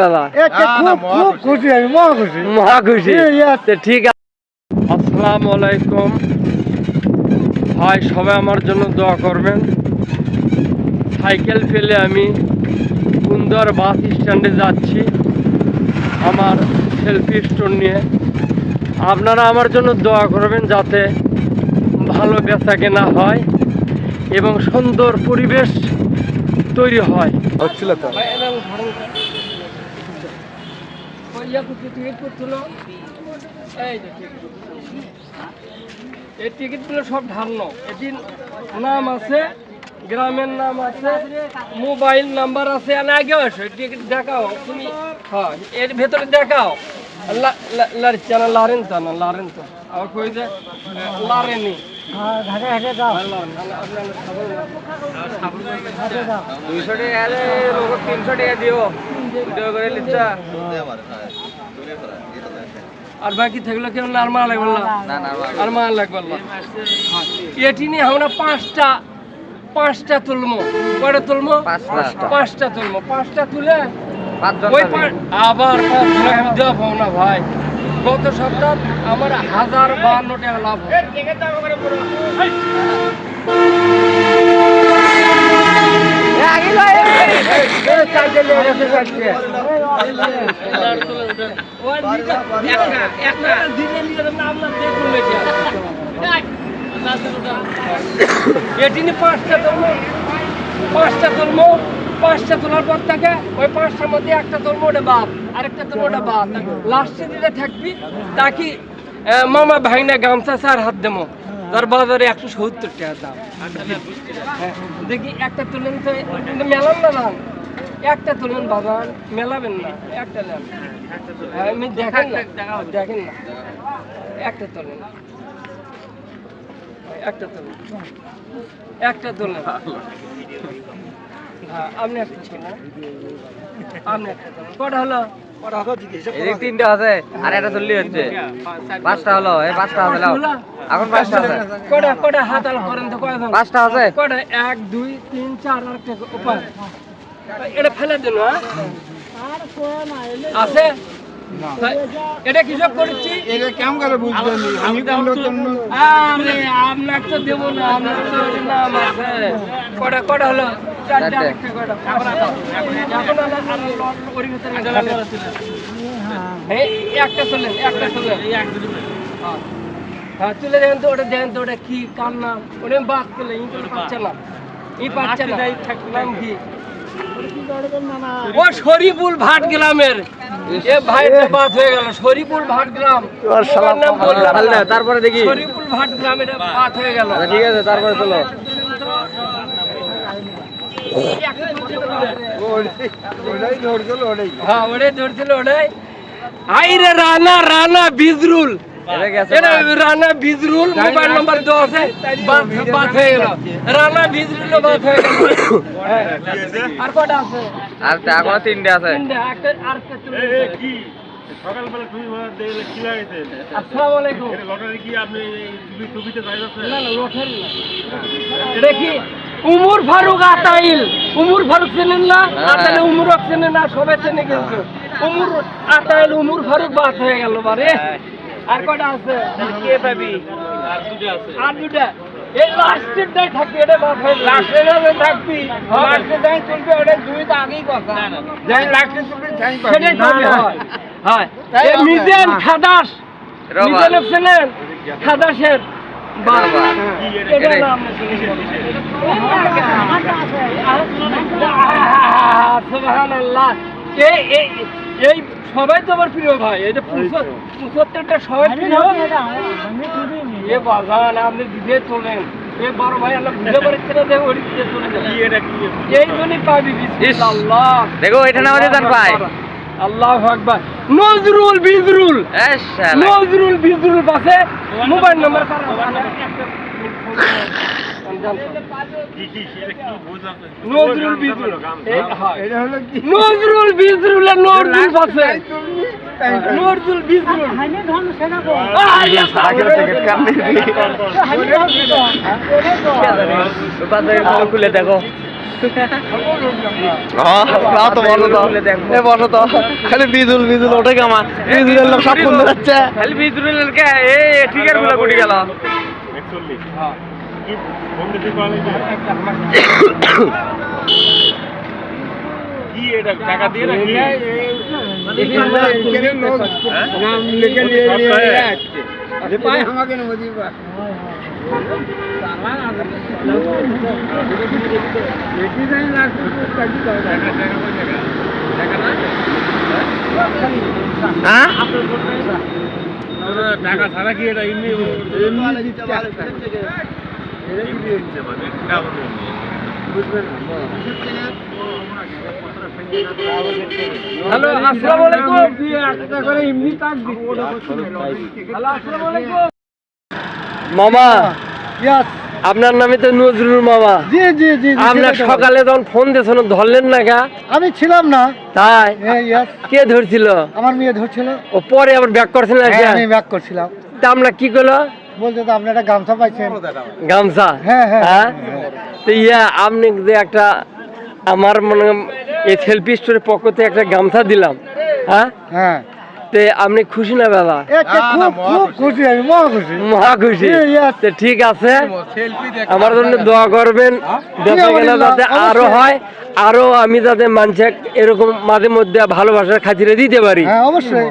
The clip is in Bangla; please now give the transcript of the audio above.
দাদা এতে খুব খুব খুশি। আমি মহা খুশি। মহা খুশি। ঠিক আছে আসসালামু আলাইকুম ভাই সবাই আমার জন্য দোয়া করবেন। সাইকেল ফেলে আমি সুন্দর বাস স্ট্যান্ডে যাচ্ছি আমার সেলফি স্টোর নিয়ে। আপনারা আমার জন্য দোয়া করবেন যাতে ভালো বেচা কেনা হয় এবং সুন্দর পরিবেশ তৈরি হয়। হচ্ছিল তো। এই টিকিটগুলো সব ঢালনো এটির নাম আছে গ্রামের নাম আছে মোবাইল নাম্বার আছে আর আগেও টিকিট দেখাও। তুমি হ্যাঁ এর ভেতরে দেখাও। লারিচানা লারেন তা না লারেন তো। আর কই যে লারেনি। দুইশো টাকা তিনশো টাকা দিও। ভিডিও করে লিচ্ছা আর বাকি থাকল কেউ আর মা লাগবে না? আর মা লাগবে না। এটি নিয়ে আমরা পাঁচটা পাঁচটা তুলমো। কয়টা তুলমো? পাঁচটা। তুলমো। পাঁচটা তুলে ওই আবার পাঁচ আমি দেওয়া পাবো না ভাই। গত সপ্তাহ আমার হাজার বাহান্ন টাকা লাভ নিয়ে পাঁচটা তুলবো পাঁচটা পাঁচটা তোলার পর থেকে ওই পাঁচটার মধ্যে একটা তুলবো ওটা বাদ আরেকটা তুলবো ওটা বাদ লাস্টে দিতে থাকবি, তাকি মামা ভাইনা গামছা স্যার হাত দেবো। তার বাজারে একশো সত্তর টাকা দাম দেখি একটা তুলেন তো মেলান না দাম একটা তুলেন বাগান মেলাবেন না একটা নেন। হ্যাঁ, আমি দেখেন না দেখেন না। একটা তোলেন। একটা তোলেন। একটা তোলেন। হ্যাঁ আপনি একটা ছিলেন আপনি একটা তোলেন। কটা হলো? এদিক তিনটে আছে আর একটা চল্লি হচ্ছে। পাঁচটা হলো এই পাঁচটা আছে এখন পাঁচটা আছে। কটা কটা হাত আল করেন তো কয়জন পাঁচটা আছে। কটা? এক দুই তিন চার আর একটা উপায়। এটা ফেলে দিন হ্যাঁ? আছে? তা এটা কিসব করছি? এটা কেমন করে বুঝবেন? আমি তো আমি আপনাকে তো। দেবো না আপনার তো নাম আছে। কটা কটা হলো? চারটে। কটা একটা তোলেন হ্যাঁ। হ্যাঁ তুলে দেখেন তো ওটা দেখেন তো ওটা কি কান্না ওটা বাদ করলে ই পাচ্ছে না। ই পাচ্ছে না। নাম কি? ও শরীফুল ভাট গ্রামের। এ ভাইটা বাদ হয়ে গেল শরীফুল ভাট গ্রাম। তারপরে দেখি। শরীফুল ভাট গ্রামের বাদ হয়ে গেল। আচ্ছা, ঠিক আছে তারপরে চলো। ওটাই ধরছিল ওটাই হ্যাঁ ওটাই ধরছিল ওটাই। আই রে রানা রানা বিজরুল। এটা রানা বিজরুল মোবাইল নাম্বার দেওয়া আছে। বাদ বাদ হয়ে গেল। রানা বিজরুল বাদ হয়ে গেল। হ্যাঁ। আর কটা আছে? আর তা এখনও তিনটে আছে। সকালবেলা তুমি দেখলে কি লাগাইছে আসসালামু আলাইকুম। লটারি কি আপনি টুপি টুপিতে যাইতেছে না না লটারি না। এটা উমর ফারুক আতাইল। উমর ফারুক চেনেন না? হ্যাঁ। আতাইল উমর না? সবাই চেনে কিন্তু। উমর আতাইল উমর ফারুক বাদ হয়ে গেল বারে। আর কটা আছে? কে পাবি? আর দুটো আছে। আর দুটা। এই লাস্টের দাই থাকবে এটা বাদ লাস্টের দাই থাকবি। লাস্টের দাই চলবে ওটা দুই তো আগেই কথা। যাই লাস্টে তুমি যাই সেটাই করবে হয়। হয়। মিজান খাদাস। রবা মিজান খাদাসের এটাই। নাম সুবহানাল্লাহ। এই এই সবাই তো আমার প্রিয় ভাই এটা পঁচাত্তরটা সবাই প্রিয়। এ বাগান আপনি দিতে চলেন এ বড় ভাই আল্লাহ বুঝতে পারছে না দেখো ওই দিকে চলে যাবে কি এটা কি এই জন্যই পাবি। আল্লাহ। দেখো এটা নাম দিতেন ভাই। আল্লাহ আকবার। নজরুল বিজরুল। নজরুল বিজরুল পাশে মোবাইল নাম্বার। নজরুল হ্যাঁ। কি নজরুল থেকে খুলে দেখো তাও তো বলো তো বলো তো খালি বিজুল বিজুল ওঠে বিজুলের লোক সব যাচ্ছে খালি কে ঠিকারগুলো কুটি গেল একচল্লিশ নাম লিখে নিয়ে পায় টাকা ছাড়া কি এটা এমনি হ্যালো আসসালামু আলাইকুম। একটা করে এমনি কাট হ্যালো আসসালামু আলাইকুম। মামা ইয়াস আপনার নামে তো নজরুল মামা। জি জি জি জি, আপনার সকালে যখন ফোন দিয়েছেন ধরলেন না গা? আমি ছিলাম না। তাই? কে ধরছিল? আমার মেয়ে ধরছিল। ও পরে আবার ব্যাক করছেন হ্যাঁ, আমি ব্যাক করছিলাম। তা আমরা কি করল? বলতে তো আপনি একটা গামছা পাইছেন। গামছা? হ্যাঁ, হ্যাঁ, হ্যাঁ? হ্যাঁ। তো ইয়া আপনি যে একটা আমার মনে এই সেলফি স্টোরের পক্ষ থেকে একটা গামছা দিলাম হ্যাঁ? হ্যাঁ। তে আপনি খুশি না দাদা খুব খুব খুশি। আমি মহা খুশি। মহা খুশি। জি, yes. তো ঠিক আছে। আমার জন্য দোয়া করবেন। বেঁচে গেলে যাতে আরও হয় আরও আমি যাতে মানুষের এরকম মাঝে মধ্যে ভালোবাসার খাতিরে দিতে পারি। হ্যাঁ অবশ্যই।